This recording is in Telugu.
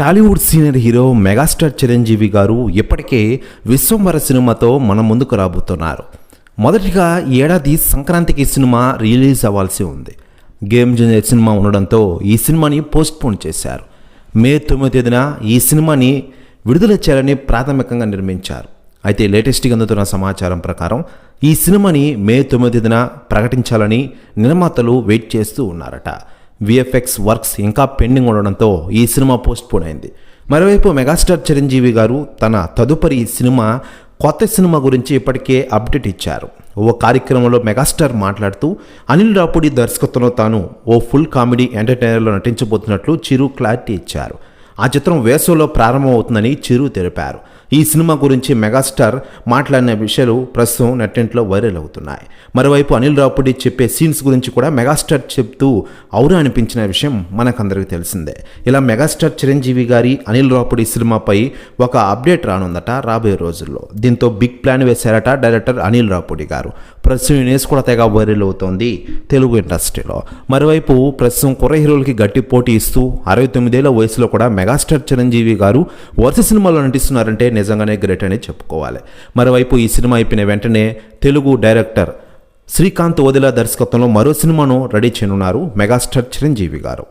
Tollywood senior hero megastar Chiranjeevi garu ఇప్పటికే విశ్వంవర సినిమాతో మన ముందుకు రాబోతున్నారు. మొదటిగా ఏడాది సంక్రాంతికి సినిమా రిలీజ్ అవ్వాల్సి ఉంది. గేమ్ జూనియర్ సినిమా ఉండడంతో ఈ సినిమాని పోస్ట్పోన్ చేశారు. మే తొమ్మిది తేదీన ఈ సినిమాని విడుదల చేయాలని ప్రాథమికంగా నిర్మించారు. అయితే లేటెస్ట్గా అందుతున్న సమాచారం ప్రకారం ఈ సినిమాని మే తొమ్మిది తేదీన ప్రకటించాలని నిర్మాతలు వెయిట్ చేస్తూ ఉన్నారట. విఎఫ్ఎక్స్ వర్క్స్ ఇంకా పెండింగ్ ఉండడంతో ఈ సినిమా పోస్ట్ పోన్ అయింది. మరోవైపు మెగాస్టార్ చిరంజీవి గారు తన తదుపరి సినిమా కొత్త సినిమా గురించి ఇప్పటికే అప్డేట్ ఇచ్చారు. ఓ కార్యక్రమంలో మెగాస్టార్ మాట్లాడుతూ అనిల్ రాపుడి దర్శకత్వంలో తాను ఓ ఫుల్ కామెడీ ఎంటర్టైనర్లో నటించబోతున్నట్లు చిరు క్లారిటీ ఇచ్చారు. ఆ చిత్రం వేసవిలో ప్రారంభమవుతుందని చిరు తెలిపారు. ఈ సినిమా గురించి మెగాస్టార్ మాట్లాడిన విషయాలు ప్రస్తుతం నెట్టింట్లో వైరల్ అవుతున్నాయి. మరోవైపు అనిల్ రాపుడి చెప్పే సీన్స్ గురించి కూడా మెగాస్టార్ చెప్తూ ఔరా అనిపించిన విషయం మనకందరికీ తెలిసిందే. ఇలా మెగాస్టార్ చిరంజీవి గారి అనిల్ రాపుడి సినిమాపై ఒక అప్డేట్ రానుందట రాబోయే రోజుల్లో. దీంతో బిగ్ ప్లాన్ వేశారట డైరెక్టర్ అనిల్ రాపుడి గారు. ప్రస్తుతం ఈ న్యూస్ కూడా తెగ వైరల్ అవుతోంది తెలుగు ఇండస్ట్రీలో. మరోవైపు ప్రస్తుతం కుర్ర హీరోలకి గట్టి పోటీ ఇస్తూ అరవై తొమ్మిదేళ్ళ వయసులో కూడా మెగాస్టార్ చిరంజీవి గారు వరుస సినిమాలో నటిస్తున్నారంటే నిజంగానే గ్రేట్ అని చెప్పుకోవాలి. మరోవైపు ఈ సినిమా అయిపోయిన వెంటనే తెలుగు డైరెక్టర్ శ్రీకాంత్ ఓదిలా దర్శకత్వంలో మరో సినిమాను రెడీ చేయనున్నారు మెగాస్టార్ చిరంజీవి గారు.